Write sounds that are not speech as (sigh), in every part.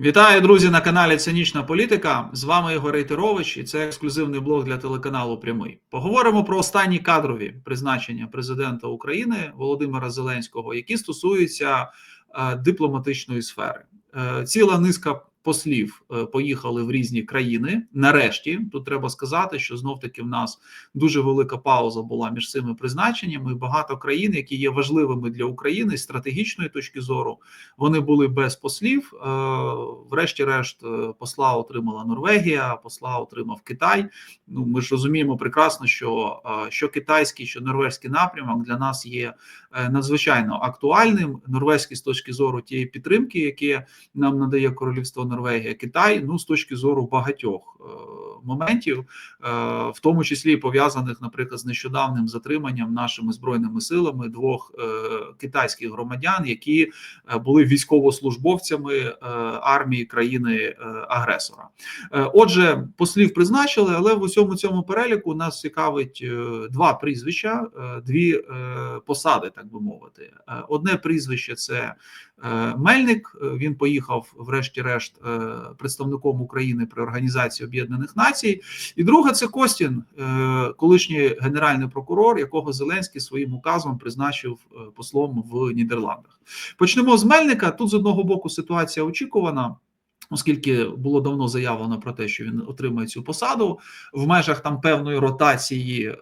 Вітаю, друзі, на каналі Цинічна Політика. З вами Ігор Рейтерович, і це ексклюзивний блог для телеканалу Прямий. Поговоримо про останні кадрові призначення президента України Володимира Зеленського, які стосуються е, дипломатичної сфери. Е, ціла низка послів е, поїхали в різні країни. Нарешті тут треба сказати, що знов таки в нас дуже велика пауза була між цими призначеннями. Багато країн, які є важливими для України з стратегічної точки зору, вони були без послів. Е, Врешті-решт, е, посла отримала Норвегія, посла отримав Китай. Ну ми ж розуміємо прекрасно, що що китайський, що норвезький напрямок для нас є надзвичайно актуальним. Норвезький з точки зору тієї підтримки, які нам надає королівство Норвегія, Китай, ну з точки зору багатьох е, моментів, е, в тому числі пов'язаних, наприклад, з нещодавним затриманням нашими збройними силами двох е, китайських громадян, які були військовослужбовцями армії країни-агресора. Отже, послів призначили, але в усьому цьому переліку нас цікавить два прізвища, дві посади, так би мовити. Одне прізвище це Мельник. Він поїхав, врешті-решт, представником України при Організації Об'єднаних Націй. І друге це Костін, колишній генеральний прокурор, якого Зеленський своїм указом призначив послом в Нідерландах. Почнемо з Мельника. Тут з одного боку ситуація очікувана. Оскільки було давно заявлено про те, що він отримає цю посаду в межах там певної ротації, е,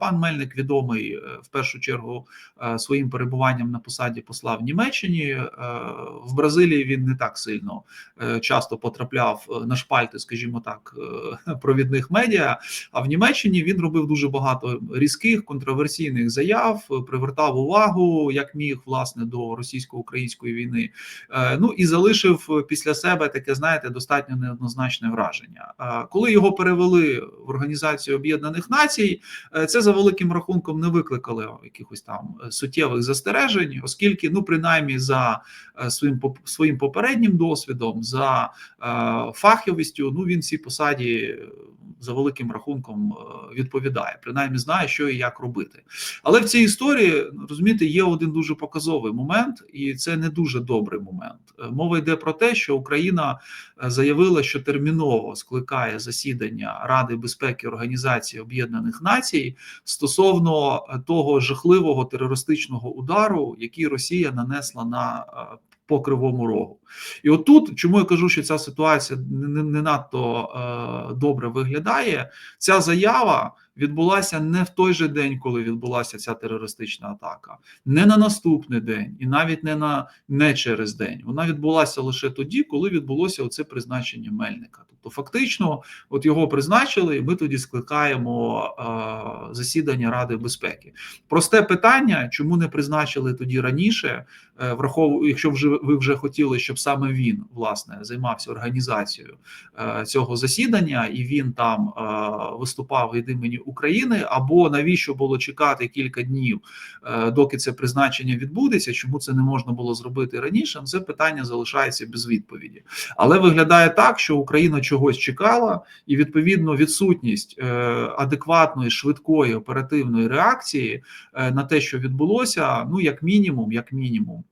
пан Мельник відомий е, в першу чергу е, своїм перебуванням на посаді посла в Німеччині. В Бразилії він не так сильно часто потрапляв на шпальти, скажімо так, провідних медіа. А в Німеччині він робив дуже багато різких контроверсійних заяв, привертав увагу, як міг власне до російсько-української війни. Ну і залишив після себе таке, знаєте, достатньо неоднозначне враження. Коли його перевели в Організацію Об'єднаних Націй, е, це за великим рахунком не викликало якихось там е, суттєвих застережень, оскільки, ну, принаймні, за е, своїм своїм попереднім досвідом, за фаховістю, ну він цій посаді за великим рахунком е, відповідає, принаймні знає, що і як робити. Але в цій історії розумієте, є один дуже показовий момент, і це не дуже добрий момент. Е, мова йде про те, що Україна е, заявила, що терміново скликає засідання Ради безпеки Організації Об'єднаних Націй стосовно того жахливого терористичного удару, який Росія нанесла на по кривому рогу. І отут, чому я кажу, що ця ситуація не, не надто е, добре виглядає, ця заява відбулася не в той же день, коли відбулася ця терористична атака, не на наступний день, і навіть не на не через день. Вона відбулася лише тоді, коли відбулося оце призначення Мельника. Тобто, фактично, от його призначили, і ми тоді скликаємо е, засідання Ради безпеки. Просте питання, чому не призначили тоді раніше, е, враховую, якщо вже ви вже хотіли, щоб саме він власне займався організацією е, цього засідання, і він там е, виступав від імені України, або навіщо було чекати кілька днів, е, доки це призначення відбудеться? Чому це не можна було зробити раніше? Це питання залишається без відповіді, але виглядає так, що Україна чогось чекала, і відповідно відсутність адекватної, швидкої оперативної реакції на те, що відбулося, ну як мінімум, як мінімум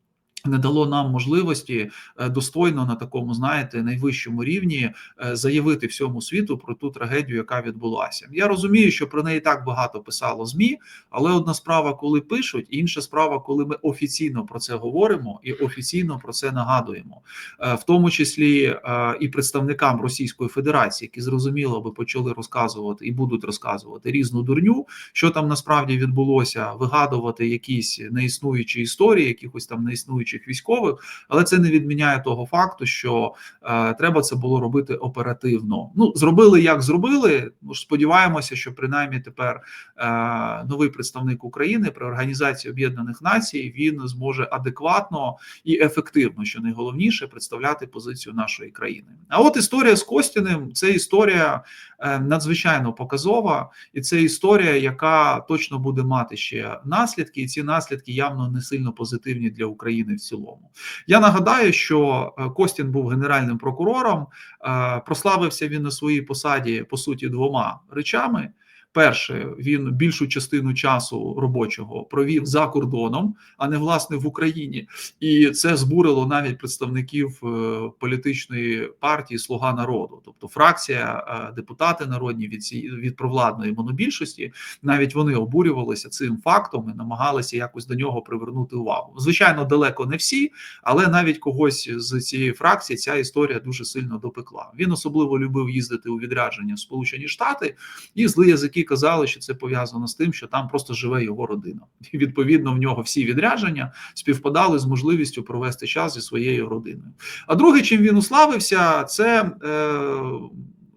не дало нам можливості е, достойно на такому, знаєте, найвищому рівні е, заявити всьому світу про ту трагедію, яка відбулася. Я розумію, що про неї так багато писало змі, але одна справа, коли пишуть, інша справа, коли ми офіційно про це говоримо і офіційно про це нагадуємо, е, в тому числі і представникам Російської Федерації, які зрозуміло би почали розказувати і будуть розказувати різну дурню, що там насправді відбулося, вигадувати якісь неіснуючі історії, якихось там неіснуючих діючих військових, але це не відміняє того факту, що е, треба це було робити оперативно. Ну зробили як зробили. Сподіваємося, що принаймні тепер е, новий представник України при організації Об'єднаних Націй він зможе адекватно і ефективно, що найголовніше, представляти позицію нашої країни. А от історія з Костіним це історія е, надзвичайно показова, і це історія, яка точно буде мати ще наслідки, і ці наслідки явно не сильно позитивні для України в цілому. Я нагадаю, що е, Костін був генеральним прокурором, е, прославився він на своїй посаді по суті двома речами. Перше, він більшу частину часу робочого провів за кордоном, а не власне в Україні, і це збурило навіть представників е, політичної партії Слуга народу, тобто фракція, е, депутати народні від ці від провладної монобільшості, навіть вони обурювалися цим фактом і намагалися якось до нього привернути увагу. Звичайно, далеко не всі, але навіть когось з цієї фракції ця історія дуже сильно допекла. Він особливо любив їздити у відрядження в Сполучені Штати, і зли язики казали, що це пов'язано з тим, що там просто живе його родина, і відповідно в нього всі відрядження співпадали з можливістю провести час зі своєю родиною. А друге, чим він уславився, це е,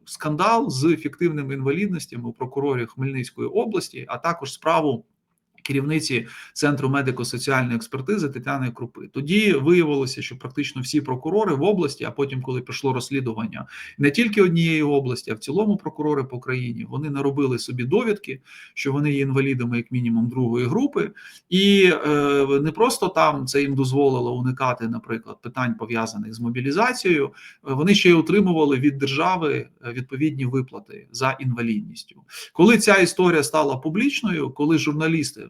скандал з фіктивними інвалідностями у прокурорів Хмельницької області, а також справу. Керівниці центру медико-соціальної експертизи Тетяни Крупи тоді виявилося, що практично всі прокурори в області, а потім, коли пройшло розслідування не тільки однієї області, а в цілому прокурори по країні, вони наробили собі довідки, що вони є інвалідами, як мінімум, другої групи, і е, не просто там це їм дозволило уникати, наприклад, питань пов'язаних з мобілізацією. е, Вони ще й отримували від держави е, відповідні виплати за інвалідністю. Коли ця історія стала публічною, коли журналісти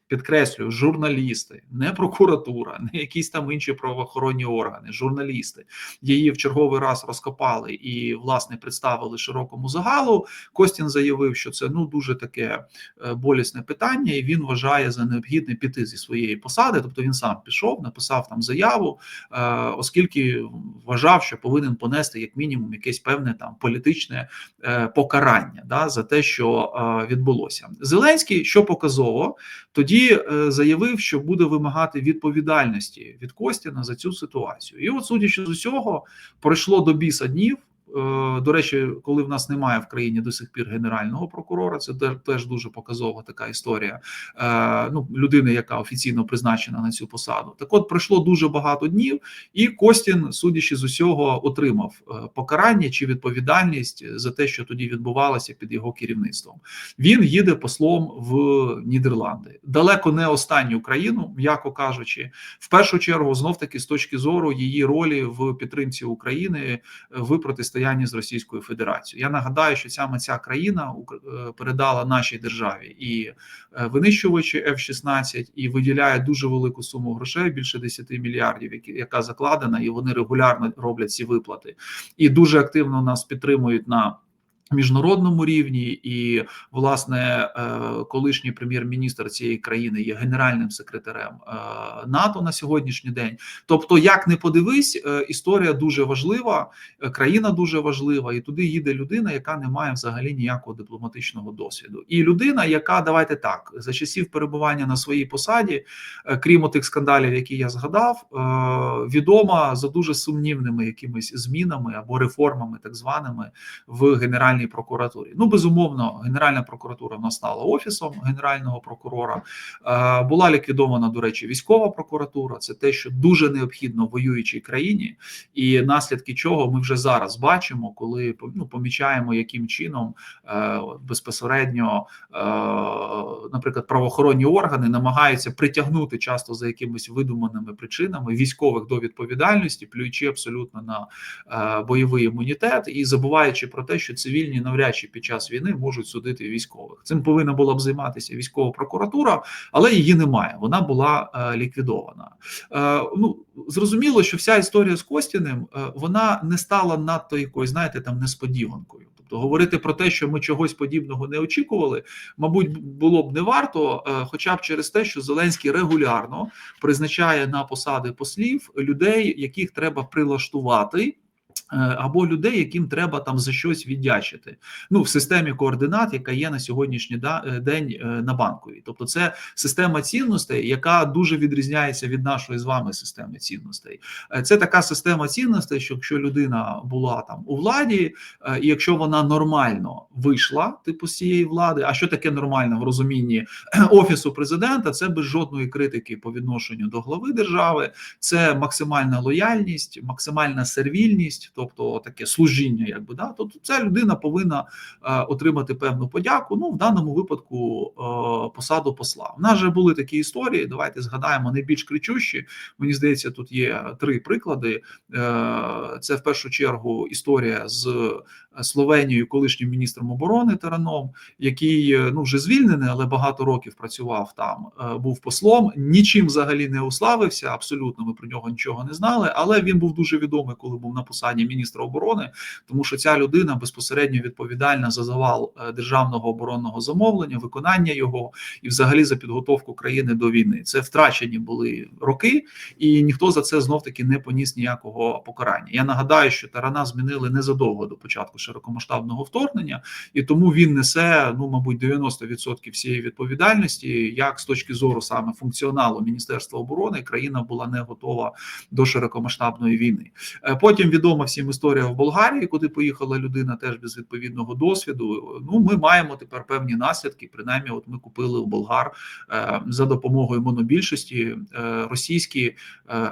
підкреслюю, журналісти, не прокуратура, не якісь там інші правоохоронні органи, журналісти її в черговий раз розкопали і власне представили широкому загалу. Костін заявив, що це ну дуже таке е, болісне питання, і він вважає за необхідне піти зі своєї посади. Тобто він сам пішов, написав там заяву, е, оскільки вважав, що повинен понести як мінімум якесь певне там політичне е, покарання да, за те, що відбулося. Зеленський, що показово, тоді е, заявив, що буде вимагати відповідальності від Костіна за цю ситуацію. І от, судячи з усього, пройшло до біса днів. Е, До речі, коли в нас немає в країні до сих пір генерального прокурора, це те- теж дуже показова така історія. Е, Ну, людини, яка офіційно призначена на цю посаду. Так, от пройшло дуже багато днів, і Костін, судячи з усього, отримав е, покарання чи відповідальність за те, що тоді відбувалося під його керівництвом. Він їде послом в Нідерланди, далеко не останню країну, м'яко кажучи, в першу чергу, знов таки з точки зору її ролі в підтримці України в протистоянні з Російською Федерацією. Я нагадаю, що саме ця країна е, передала нашій державі і е, винищувачі F-16 і виділяє дуже велику суму грошей, більше 10 мільярдів, яка закладена, і вони регулярно роблять ці виплати, і дуже активно нас підтримують на. Міжнародному рівні і власне е, колишній прем'єр-міністр цієї країни є генеральним секретарем е, НАТО на сьогоднішній день. Тобто, як не подивись, е, історія дуже важлива, країна дуже важлива, і туди їде людина, яка не має взагалі ніякого дипломатичного досвіду. І людина, яка давайте так за часів перебування на своїй посаді, крім тих скандалів, які я згадав, відома за дуже сумнівними якимись змінами або реформами, так званими в Генеральній прокуратурі. Ну, безумовно, Генеральна прокуратура в нас стала офісом генерального прокурора. Е, Була ліквідована, до речі, військова прокуратура. Це те, що дуже необхідно воюючій країні, і наслідки чого ми вже зараз бачимо, коли ну, помічаємо, яким чином е, безпосередньо, е, наприклад, правоохоронні органи намагаються притягнути часто за якимись видуманими причинами військових до відповідальності, плюючи абсолютно на бойовий імунітет і забуваючи про те, що цивільні навряд чи під час війни можуть судити військових. Цим повинна була б займатися військова прокуратура, але її немає. Вона була е, ліквідована. Е, ну зрозуміло, що вся історія з Костіним е, вона не стала надто якоюсь, знаєте, там несподіванкою. Тобто говорити про те, що ми чогось подібного не очікували, мабуть, було б не варто, хоча б через те, що Зеленський регулярно призначає на посади послів людей, яких треба прилаштувати. Е, Або людей, яким треба там за щось віддячити, ну в системі координат, яка є на сьогоднішній е, день е, на банковій. Тобто, це система цінностей, яка дуже відрізняється від нашої з вами системи цінностей. Це така система цінностей, що якщо людина була там у владі, і якщо вона нормально вийшла, типу з цієї влади, а що таке нормально в розумінні (clears throat) офісу президента, це без жодної критики по відношенню до глави держави, це максимальна лояльність, максимальна сервільність, тобто таке служіння, якби да, то ця людина повинна е, отримати певну подяку. Ну в даному випадку е, посаду посла. У нас же були такі історії. Давайте згадаємо найбільш кричущі. Мені здається, тут є три приклади. Е, Це в першу чергу історія з Словенією, колишнім міністром оборони Тараном, який ну вже звільнений, але багато років працював там. Був послом, нічим взагалі не уславився. Абсолютно, ми про нього нічого не знали. Але він був дуже відомий, коли був на посаді міністра оборони, тому що ця людина безпосередньо відповідальна за завал е, державного оборонного замовлення, виконання його і, взагалі, за підготовку країни до війни. Це втрачені були роки, і ніхто за це знов таки не поніс ніякого покарання. Я нагадаю, що Тарана змінили незадовго до початку широкомасштабного вторгнення, і тому він несе ну, мабуть, 90% всієї відповідальності, як з точки зору саме функціоналу Міністерства оборони країна була не готова до широкомасштабної війни. Е, Потім відома всім історія в Болгарії, куди поїхала людина теж без відповідного досвіду. Ну, ми маємо тепер певні наслідки. Принаймні, от ми купили у болгар е, за допомогою монобільшості е, російські е,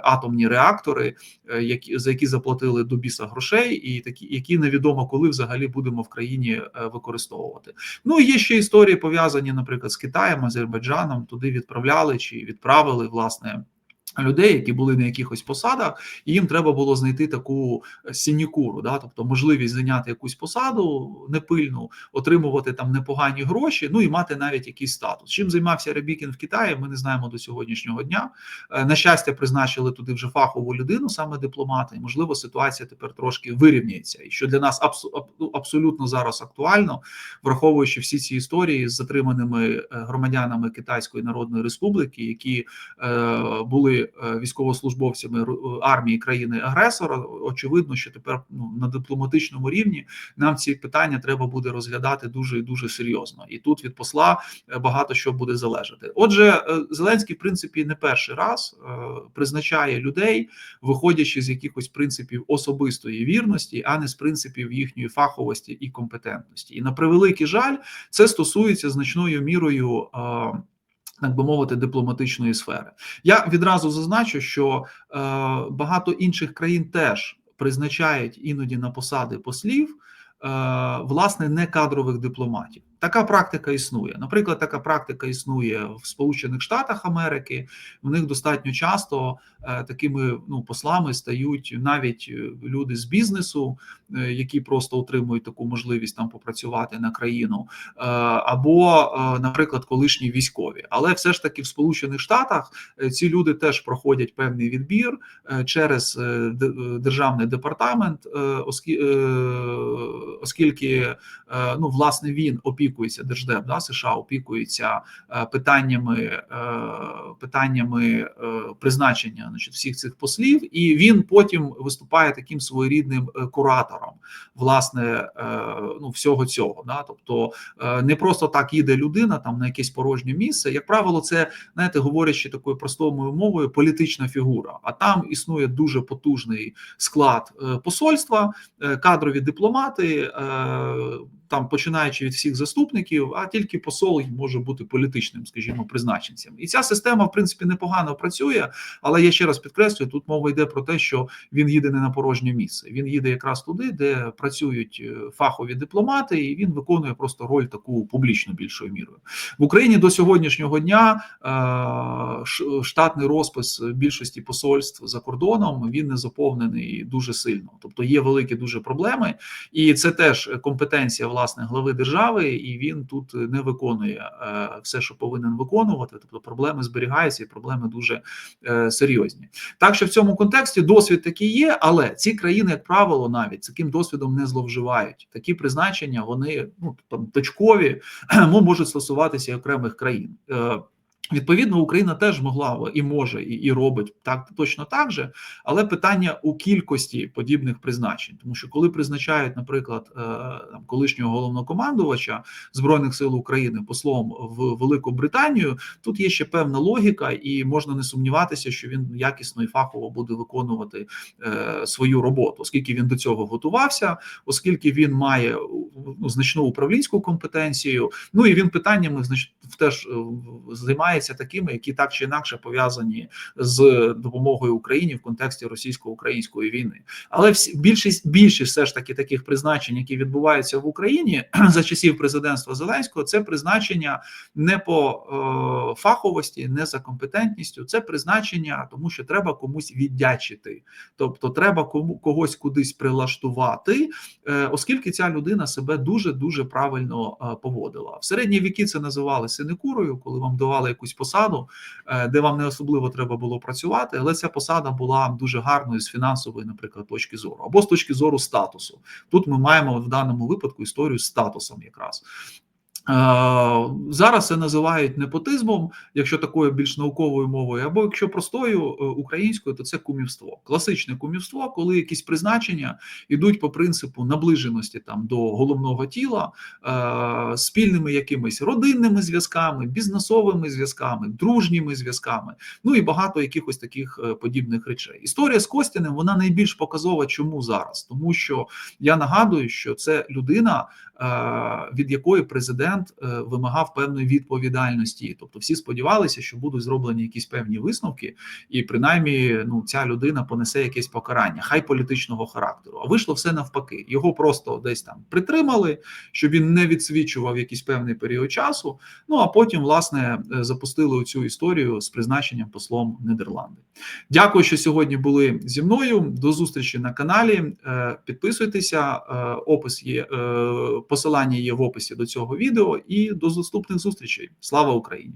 атомні реактори, які за які заплатили до біса грошей, і такі, які невідомо коли взагалі будемо в країні використовувати. Ну є ще історії пов'язані, наприклад, з Китаєм, Азербайджаном. Туди відправляли чи відправили власне. Людей, які були на якихось посадах, і їм треба було знайти таку сінікуру, да, тобто можливість зайняти якусь посаду непильну, отримувати там непогані гроші, ну і мати навіть якийсь статус. Чим займався Рябікін в Китаї, ми не знаємо до сьогоднішнього дня. Е, На щастя, призначили туди вже фахову людину, саме дипломата, і можливо ситуація тепер трошки вирівняється. І що для нас ну, абсолютно зараз актуально, враховуючи всі ці історії з затриманими е, громадянами Китайської Народної Республіки, які е, е, військовослужбовцями армії країни-агресора. Очевидно, що тепер ну, на дипломатичному рівні нам ці питання треба буде розглядати дуже і дуже серйозно. І тут від посла е, багато що буде залежати. Отже, е, Зеленський, в принципі, не перший раз е, призначає людей, виходячи з якихось принципів особистої вірності, а не з принципів їхньої фаховості і компетентності. І на превеликий жаль, це стосується значною мірою. Так би мовити, дипломатичної сфери. Я відразу зазначу, що е, багато інших країн теж призначають іноді на посади послів, е, власне, не кадрових дипломатів. Така практика існує. Наприклад, така практика існує в Сполучених Штатах Америки. В них достатньо часто е, такими ну послами стають навіть е, люди з бізнесу, е, які просто отримують таку можливість там попрацювати на країну, або, наприклад, колишні військові. Але все ж таки в Сполучених Штатах ці люди теж проходять певний відбір через державний департамент, оскі- оскільки ну власне він опікується держдеп да, США, опікується е, питаннями е, питаннями е, призначення значить, всіх цих послів, і він потім виступає таким своєрідним куратором власне ну всього цього. Да? Тобто не просто так їде людина там на якесь порожнє місце. Як правило, це знаєте, говорячи такою простою мовою, політична фігура. А там існує дуже потужний склад посольства, кадрові дипломати. Там починаючи від всіх заступників, а тільки посол може бути політичним, скажімо, призначенцем. І ця система, в принципі, непогано працює. Але я ще раз підкреслюю, тут мова йде про те, що він їде не на порожнє місце. Він їде якраз туди, де працюють е, фахові дипломати, і він виконує просто роль таку публічну більшою мірою в Україні до сьогоднішнього дня. е, Штатний розпис більшості посольств за кордоном він не заповнений дуже сильно. Тобто є великі дуже проблеми, і це теж компетенція власне глави держави, і він тут не виконує е, все, що повинен виконувати. Тобто проблеми зберігаються, і проблеми дуже е, серйозні. Так що в цьому контексті досвід такий є, але ці країни, як правило, навіть таким досвідом не зловживають. Такі призначення вони ну там точкові, (clears throat) можуть стосуватися окремих країн. Е, Відповідно, Україна теж могла і може, і, і робить так точно так же, але питання у кількості подібних призначень, тому що коли призначають, наприклад, е, там, колишнього головнокомандувача збройних сил України послом в Велику Британію, тут є ще певна логіка, і можна не сумніватися, що він якісно і фахово буде виконувати е, свою роботу, оскільки він до цього готувався, оскільки він має ну, значну управлінську компетенцію. Ну і він питаннями значить теж е, займається такими, які так чи інакше пов'язані з допомогою Україні в контексті російсько-української війни. Але всі більшість більшість все ж таки таких призначень, які відбуваються в Україні (clears throat) за часів президентства Зеленського, це призначення не по е, фаховості, не за компетентністю. Це призначення, тому що треба комусь віддячити, тобто треба кому когось кудись прилаштувати, е, оскільки ця людина себе дуже дуже правильно е, поводила. В середні віки це називали синекурою, коли вам давали якусь посаду, е, де вам не особливо треба було працювати, але ця посада була дуже гарною з фінансової, наприклад, точки зору, або з точки зору статусу. Тут ми маємо в даному випадку історію з статусом якраз. Е, Зараз це називають непотизмом, якщо такою більш науковою мовою, або якщо простою е, українською, то це кумівство. Класичне кумівство, коли якісь призначення йдуть по принципу наближеності там до головного тіла, е, спільними якимись родинними зв'язками, бізнесовими зв'язками, дружніми зв'язками, ну і багато якихось таких подібних речей. Історія з Костяним вона найбільш показова, чому зараз, тому що я нагадую, що це людина, від якої президент е, вимагав певної відповідальності. Тобто, всі сподівалися, що будуть зроблені якісь певні висновки, і принаймні, ну ця людина понесе якесь покарання, хай політичного характеру. А вийшло все навпаки. Його просто десь там притримали, щоб він не відсвічував якийсь певний період часу. Ну а потім, власне, е, запустили цю історію з призначенням послом Нідерланди. Дякую, що сьогодні були зі мною. До зустрічі на каналі. Е, Підписуйтеся, опис є посилання є в описі до цього відео. І до наступних зустрічей. Слава Україні!